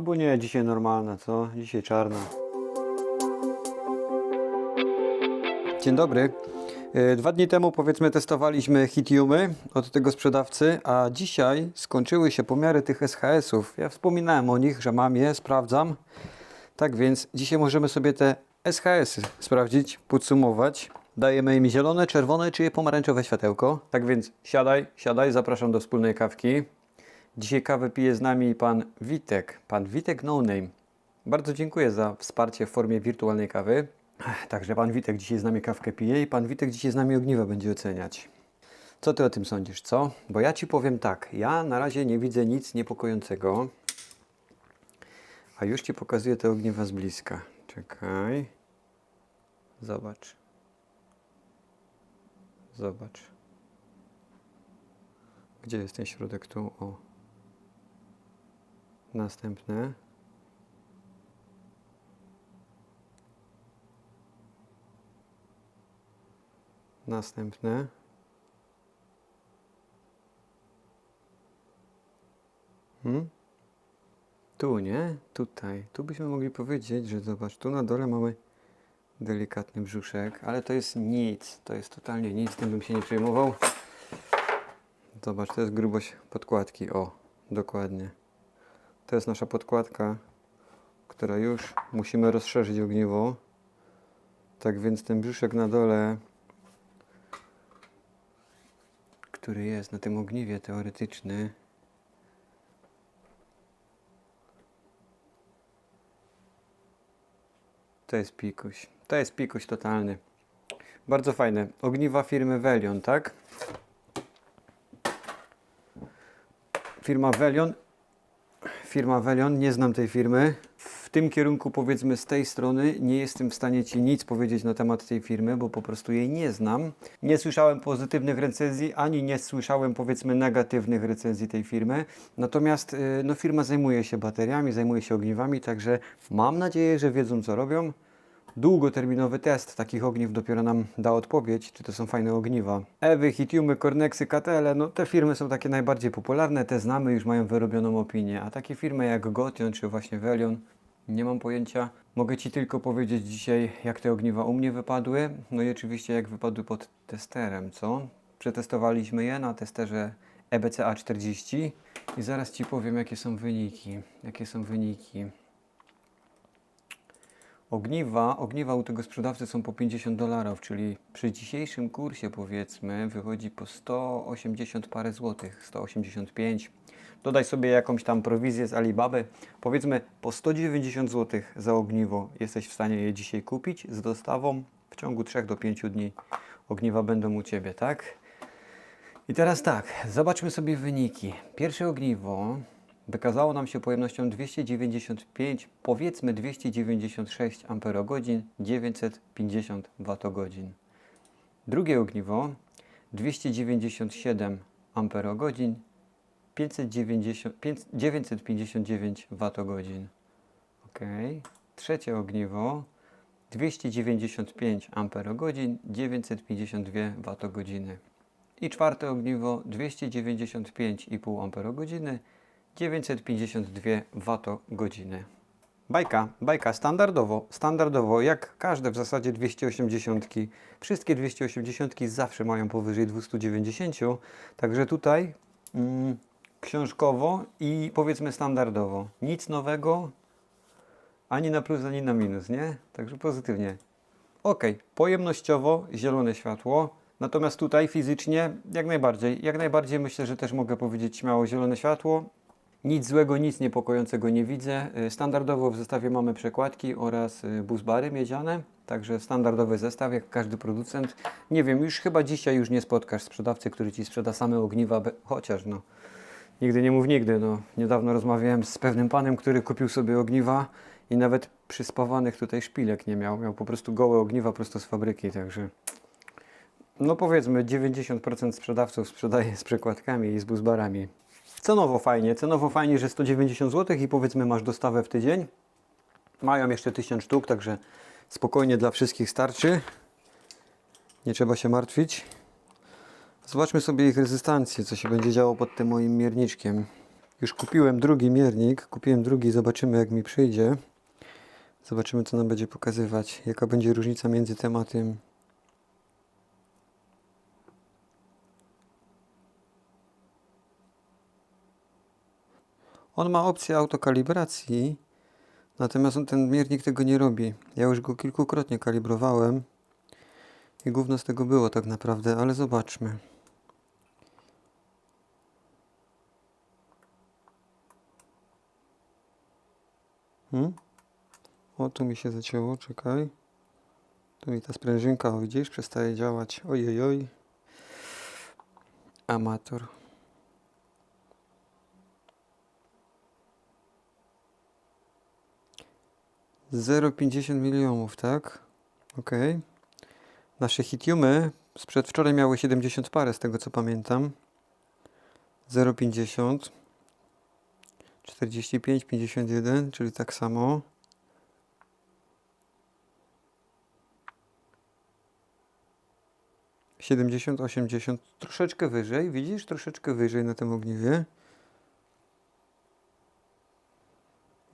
Albo nie, dzisiaj normalna, co? Dzisiaj czarna. Dzień dobry. E, Dwa dni temu powiedzmy testowaliśmy hitiumy od tego sprzedawcy, a dzisiaj skończyły się pomiary tych SHS-ów. Ja wspominałem o nich, że mam je, sprawdzam. Tak więc dzisiaj możemy sobie te SHS-y sprawdzić, podsumować. Dajemy im zielone, czerwone czy pomarańczowe światełko. Tak więc siadaj, siadaj, zapraszam do wspólnej kawki. Dzisiaj kawę pije z nami pan Witek, pan Witek No Name. Bardzo dziękuję za wsparcie w formie wirtualnej kawy. Także pan Witek dzisiaj z nami kawkę pije i pan Witek dzisiaj z nami ogniwa będzie oceniać. Co ty o tym sądzisz, co? Bo ja ci powiem tak, ja na razie nie widzę nic niepokojącego. A już ci pokazuję te ogniwa z bliska. Czekaj. Zobacz. Zobacz. Gdzie jest ten środek? Tu, o. Następne. Następne. Hmm? Tu, nie? Tutaj. Tu byśmy mogli powiedzieć, że zobacz, tu na dole mamy delikatny brzuszek, ale to jest nic. To jest totalnie nic, tym bym się nie przejmował. Zobacz, to jest grubość podkładki. O, dokładnie. To jest nasza podkładka, która już musimy rozszerzyć ogniwo. Tak więc ten brzuszek na dole, który jest na tym ogniwie teoretyczny, to jest pikuś. To jest pikuś totalny. Bardzo fajne. Ogniwa firmy Velion, tak? Firma Velion. Firma Velion, nie znam tej firmy. W tym kierunku, powiedzmy, z tej strony nie jestem w stanie Ci nic powiedzieć na temat tej firmy, bo po prostu jej nie znam. Nie słyszałem pozytywnych recenzji, ani nie słyszałem, powiedzmy, negatywnych recenzji tej firmy. Natomiast y, no, firma zajmuje się bateriami, zajmuje się ogniwami, także mam nadzieję, że wiedzą, co robią. Długoterminowy test takich ogniw dopiero nam da odpowiedź, czy to są fajne ogniwa. Ewy, Hitiumy, Cornexy, KTL, no te firmy są takie najbardziej popularne, te znamy, już mają wyrobioną opinię. A takie firmy jak Gotion czy właśnie Velion, nie mam pojęcia. Mogę Ci tylko powiedzieć dzisiaj, jak te ogniwa u mnie wypadły. No i oczywiście jak wypadły pod testerem, co? Przetestowaliśmy je na testerze E EBC A40 i zaraz Ci powiem, jakie są wyniki. Jakie są wyniki. Ogniwa, ogniwa u tego sprzedawcy są po 50 dolarów, czyli przy dzisiejszym kursie powiedzmy wychodzi po 180 parę złotych, 185. Dodaj sobie jakąś tam prowizję z Alibaby. Powiedzmy po 190 zł za ogniwo jesteś w stanie je dzisiaj kupić z dostawą w ciągu 3 do 5 dni. Ogniwa będą u Ciebie, tak? I teraz tak, zobaczmy sobie wyniki. Pierwsze ogniwo wykazało nam się pojemnością 295, powiedzmy 296 Ah, 950 Wh. Drugie ogniwo 297 Ah, 590, 5, 959 Wh. Ok. Trzecie ogniwo 295 Ah, 952 Wh. I czwarte ogniwo 295,5 Ah, 952 Wh. Bajka, bajka, standardowo, standardowo, jak każde w zasadzie 280. Wszystkie 280 zawsze mają powyżej 290, także tutaj mm, książkowo i powiedzmy standardowo. Nic nowego, ani na plus, ani na minus, nie? Także pozytywnie. Ok, pojemnościowo zielone światło, natomiast tutaj fizycznie jak najbardziej, jak najbardziej myślę, że też mogę powiedzieć śmiało zielone światło. Nic złego, nic niepokojącego nie widzę. Y, Standardowo w zestawie mamy przekładki oraz y, busbary miedziane, także standardowy zestaw jak każdy producent. Nie wiem, już chyba dzisiaj już nie spotkasz sprzedawcy, który Ci sprzeda same ogniwa, chociaż no, nigdy nie mów nigdy. No. Niedawno rozmawiałem z pewnym panem, który kupił sobie ogniwa i nawet przyspawanych tutaj szpilek nie miał. Miał po prostu gołe ogniwa prosto z fabryki, także no powiedzmy 90% sprzedawców sprzedaje z przekładkami i z busbarami. Cenowo fajnie, cenowo fajnie, że 190 zł i powiedzmy masz dostawę w tydzień. Mają jeszcze 1000 sztuk, także spokojnie dla wszystkich starczy. Nie trzeba się martwić. Zobaczmy sobie ich rezystancję, co się będzie działo pod tym moim mierniczkiem. Już kupiłem drugi miernik, kupiłem drugi, zobaczymy jak mi przyjdzie. Zobaczymy co nam będzie pokazywać, jaka będzie różnica między tematem. On ma opcję autokalibracji, natomiast on, ten miernik tego nie robi. Ja już go kilkukrotnie kalibrowałem i gówno z tego było tak naprawdę, ale zobaczmy. Hmm? O, tu mi się zacięło, czekaj. Tu mi ta sprężynka, o widzisz, przestaje działać. Ojej, oj. Amator. Zero pięćdziesiąt milionów, tak? Ok. Nasze hitiumy sprzed wczoraj miały 70 parę, z tego co pamiętam. 0,50. 45, 51, czyli tak samo. Siedemdziesiąt, osiemdziesiąt, troszeczkę wyżej, widzisz? Troszeczkę wyżej na tym ogniwie.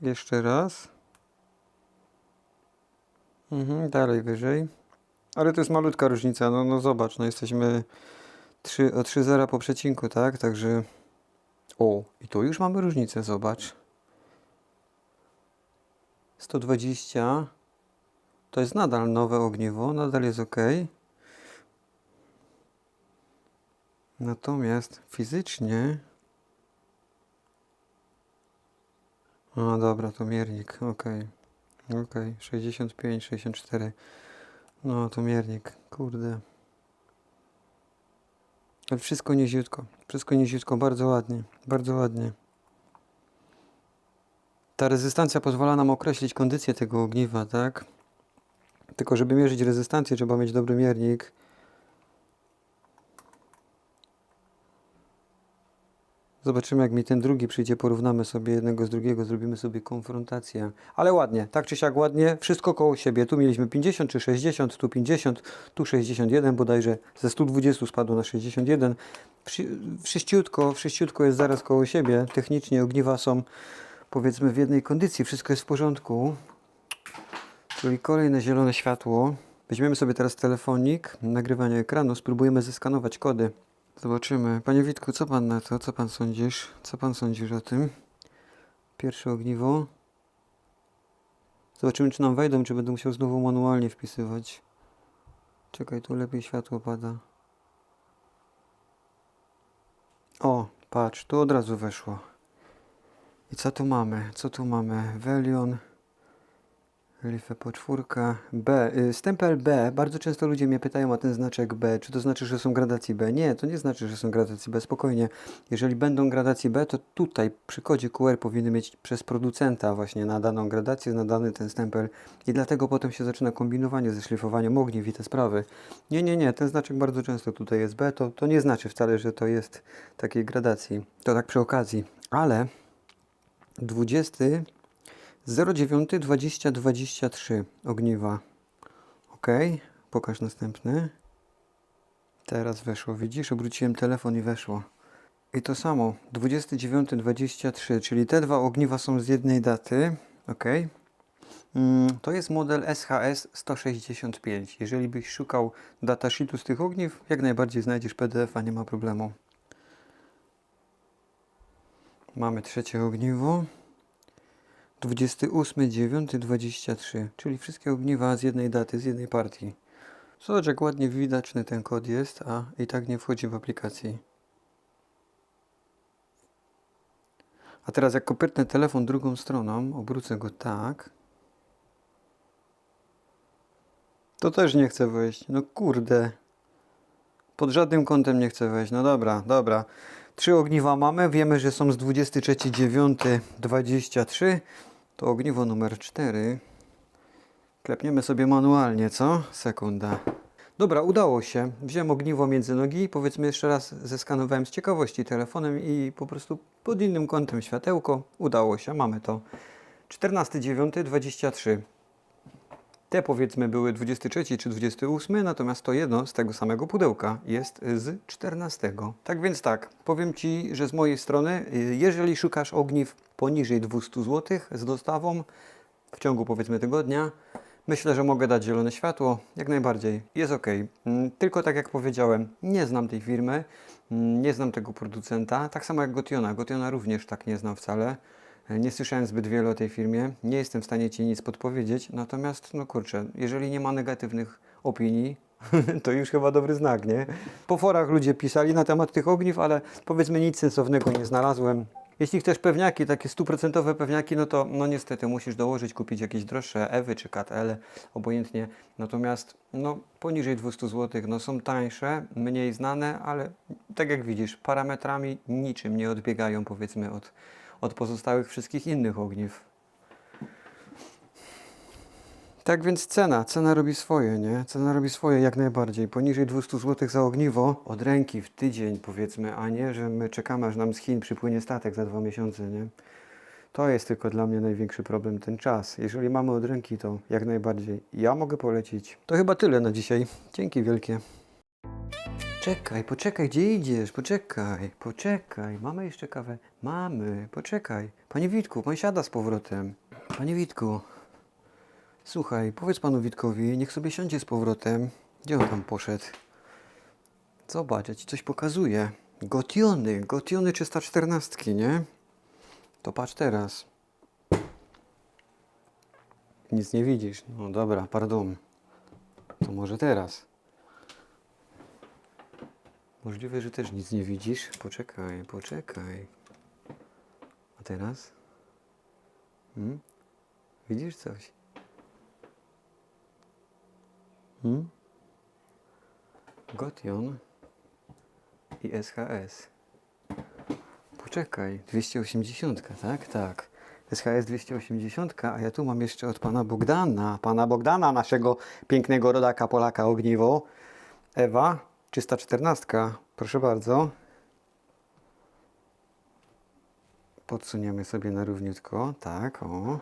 Jeszcze raz. Mhm, dalej wyżej. Ale to jest malutka różnica, no, no zobacz, no jesteśmy 3, o 3 zera po przecinku, tak? Także... O, i tu już mamy różnicę, zobacz. 120 to jest nadal nowe ogniwo, nadal jest ok. Natomiast fizycznie. A dobra, to miernik, ok. Ok, 65, 64. No to miernik, kurde. Ale wszystko niziutko, wszystko niziutko, bardzo ładnie, bardzo ładnie. Ta rezystancja pozwala nam określić kondycję tego ogniwa, tak? Tylko żeby mierzyć rezystancję trzeba mieć dobry miernik. Zobaczymy jak mi ten drugi przyjdzie, porównamy sobie jednego z drugiego, zrobimy sobie konfrontację. Ale ładnie, tak czy siak ładnie, wszystko koło siebie. Tu mieliśmy 50 czy 60, tu 50, tu 61 bodajże, ze 120 spadło na 61. Wszy, wszyściutko, wszyściutko jest zaraz koło siebie. Technicznie ogniwa są powiedzmy w jednej kondycji, wszystko jest w porządku. Czyli kolejne zielone światło. Weźmiemy sobie teraz telefonik, nagrywanie ekranu, spróbujemy zeskanować kody. Zobaczymy. Panie Witku, co pan na to? Co pan sądzisz? Co pan sądzisz o tym? Pierwsze ogniwo. Zobaczymy, czy nam wejdą, czy będę musiał znowu manualnie wpisywać. Czekaj, tu lepiej światło pada. O, patrz, tu od razu weszło. I co tu mamy? Co tu mamy? Velion. Lifę poczwórka. B. Y, Stempel B. Bardzo często ludzie mnie pytają o ten znaczek B. Czy to znaczy, że są gradacje B? Nie, to nie znaczy, że są gradacje B. Spokojnie. Jeżeli będą gradacje B, to tutaj przy kodzie QR powinny mieć przez producenta właśnie na daną gradację, nadany ten stempel. I dlatego potem się zaczyna kombinowanie ze szlifowaniem ogniw i te sprawy. Nie, nie, nie. Ten znaczek bardzo często tutaj jest B. To, to nie znaczy wcale, że to jest takiej gradacji. To tak przy okazji. Ale 20 09 20 23 ogniwa. Ok, pokaż następny. Teraz weszło, widzisz? Obróciłem telefon i weszło. I to samo, 29 23, czyli te dwa ogniwa są z jednej daty. Ok. Mm, to jest model SHS 165. Jeżeli byś szukał datasheetu z tych ogniw, jak najbardziej znajdziesz PDF, a nie ma problemu. Mamy trzecie ogniwo. 28.9.23, czyli wszystkie ogniwa z jednej daty, z jednej partii. Zobacz jak ładnie widoczny ten kod jest, a i tak nie wchodzi w aplikacji. A teraz jak kopytnę telefon drugą stroną, obrócę go tak, to też nie chce wejść. No kurde. Pod żadnym kątem nie chce wejść. No dobra, dobra. Trzy ogniwa mamy. Wiemy, że są z 23.9.23. To ogniwo numer 4. Klepniemy sobie manualnie, co? Sekunda. Dobra, udało się. Wziąłem ogniwo między nogi. Powiedzmy jeszcze raz zeskanowałem z ciekawości telefonem i po prostu pod innym kątem światełko. Udało się, mamy to. 14.9.23. Te powiedzmy były 23 czy 28, natomiast to jedno z tego samego pudełka jest z 14. Tak więc tak, powiem Ci, że z mojej strony, y, jeżeli szukasz ogniw poniżej 200 zł z dostawą w ciągu powiedzmy tygodnia, myślę, że mogę dać zielone światło, jak najbardziej, jest ok. Mm, Tylko tak jak powiedziałem, nie znam tej firmy, mm, nie znam tego producenta, tak samo jak Gotiona. Gotiona również tak nie znam wcale. Nie słyszałem zbyt wiele o tej firmie, nie jestem w stanie Ci nic podpowiedzieć, natomiast, no kurczę, jeżeli nie ma negatywnych opinii, to już chyba dobry znak, nie? Po forach ludzie pisali na temat tych ogniw, ale powiedzmy nic sensownego nie znalazłem. Jeśli chcesz pewniaki, takie stuprocentowe pewniaki, no to no niestety musisz dołożyć, kupić jakieś droższe Ewy czy KTL, obojętnie. Natomiast no poniżej 200 zł, no są tańsze, mniej znane, ale tak jak widzisz, parametrami niczym nie odbiegają powiedzmy od, od pozostałych wszystkich innych ogniw. Tak więc cena, cena robi swoje, nie? Cena robi swoje jak najbardziej. Poniżej 200 zł za ogniwo od ręki w tydzień powiedzmy, a nie, że my czekamy aż nam z Chin przypłynie statek za dwa miesiące, nie? To jest tylko dla mnie największy problem, ten czas. Jeżeli mamy od ręki, to jak najbardziej. Ja mogę polecić. To chyba tyle na dzisiaj. Dzięki wielkie. Czekaj, poczekaj, gdzie idziesz? Poczekaj, poczekaj. Mamy jeszcze kawę? Mamy, poczekaj. Panie Witku, pan siada z powrotem. Panie Witku, słuchaj, powiedz panu Witkowi, niech sobie siądzie z powrotem. Gdzie on tam poszedł? Zobacz, ja ci coś pokazuję. Gotiony, gotiony 314, nie? To patrz teraz. Nic nie widzisz. No dobra, pardon. To może teraz. Możliwe, że też nic nie widzisz. Poczekaj, poczekaj. A teraz? Hmm? Widzisz coś? Hmm? Gotion i SHS. Poczekaj, 280, tak? Tak. SHS 280, a ja tu mam jeszcze od pana Bogdana. Pana Bogdana, naszego pięknego rodaka Polaka Ogniwo. Ewa, 314. Proszę bardzo. Podsuniemy sobie na równiutko. Tak, o.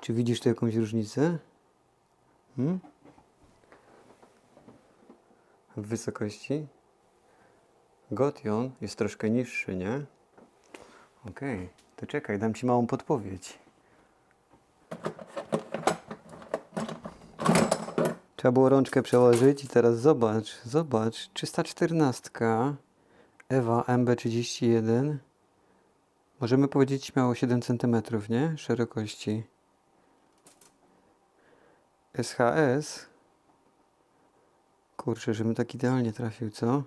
Czy widzisz tu jakąś różnicę? Hmm? W wysokości? Gotion jest troszkę niższy, nie? Okej, to czekaj, dam Ci małą podpowiedź. Trzeba było rączkę przełożyć i teraz zobacz, zobacz, 314, Ewa MB31, możemy powiedzieć śmiało 7 cm, nie? Szerokości. SHS, kurczę, żebym tak idealnie trafił, co?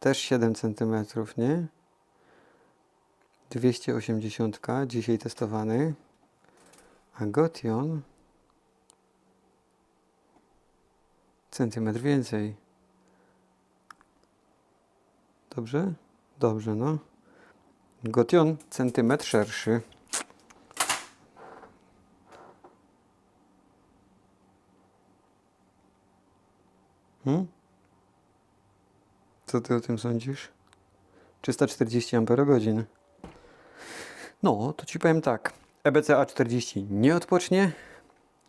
Też 7 cm, nie? 280, dzisiaj testowany. A centymetr więcej. Dobrze? Dobrze, no. Gotion centymetr szerszy. Hmm? Co ty o tym sądzisz? 340 Ah. No, to ci powiem tak. E EBC A40 nie odpocznie.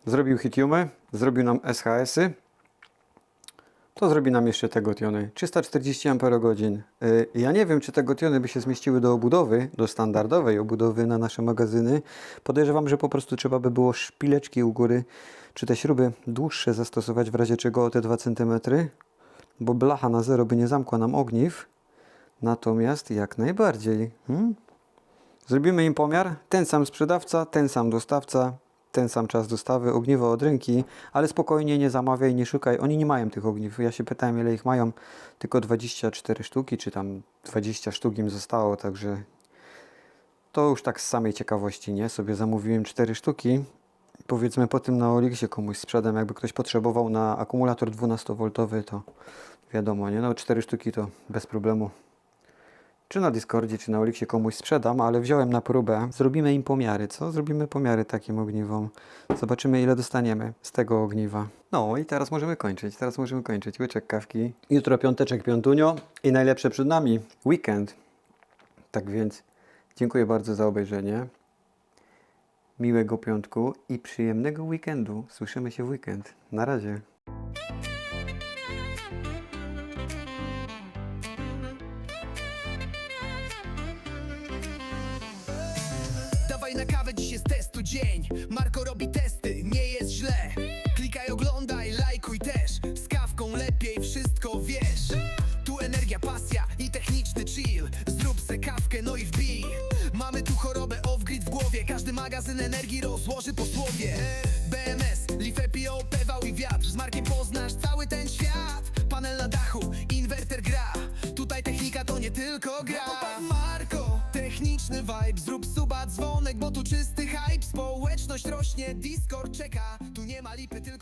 Zrobił hitiumę, zrobił nam SHS-y. To zrobi nam jeszcze te gotiony. 340 Ah. Y, Ja nie wiem, czy te gotiony by się zmieściły do obudowy, do standardowej obudowy na nasze magazyny. Podejrzewam, że po prostu trzeba by było szpileczki u góry, czy te śruby dłuższe zastosować, w razie czego o te 2 cm, bo blacha na zero by nie zamkła nam ogniw. Natomiast jak najbardziej. Hmm? Zrobimy im pomiar. Ten sam sprzedawca, ten sam dostawca, ten sam czas dostawy, ogniwo od ręki, ale spokojnie nie zamawiaj, nie szukaj. Oni nie mają tych ogniw. Ja się pytałem, ile ich mają. Tylko 24 sztuki, czy tam 20 sztuk im zostało, także to już tak z samej ciekawości, nie? Sobie zamówiłem 4 sztuki. Powiedzmy po tym na Oliksie komuś sprzedam, jakby ktoś potrzebował na akumulator 12V, to wiadomo, nie? No 4 sztuki to bez problemu czy na Discordzie, czy na Oliksie komuś sprzedam, ale wziąłem na próbę. Zrobimy im pomiary, co? Zrobimy pomiary takim ogniwom. Zobaczymy, ile dostaniemy z tego ogniwa. No i teraz możemy kończyć, teraz możemy kończyć. Łyczek kawki. Jutro piąteczek, piątunio i najlepsze przed nami. Weekend. Tak więc dziękuję bardzo za obejrzenie. miłego piątku i przyjemnego weekendu. Słyszymy się w weekend. Na razie. Lepiej wszystko wiesz. Tu energia, pasja i techniczny chill. Zrób se kawkę, no i wbij. Mamy tu chorobę off-grid w głowie. Każdy magazyn energii rozłoży po słowie. BMS, Lifepio, Pewał i wiatr. Z Markiem poznasz cały ten świat. Panel na dachu, inwerter gra. Tutaj technika to nie tylko gra. Marko, techniczny vibe. Zrób suba, dzwonek, bo tu czysty hype. Społeczność rośnie, Discord czeka. Tu nie ma lipy, tylko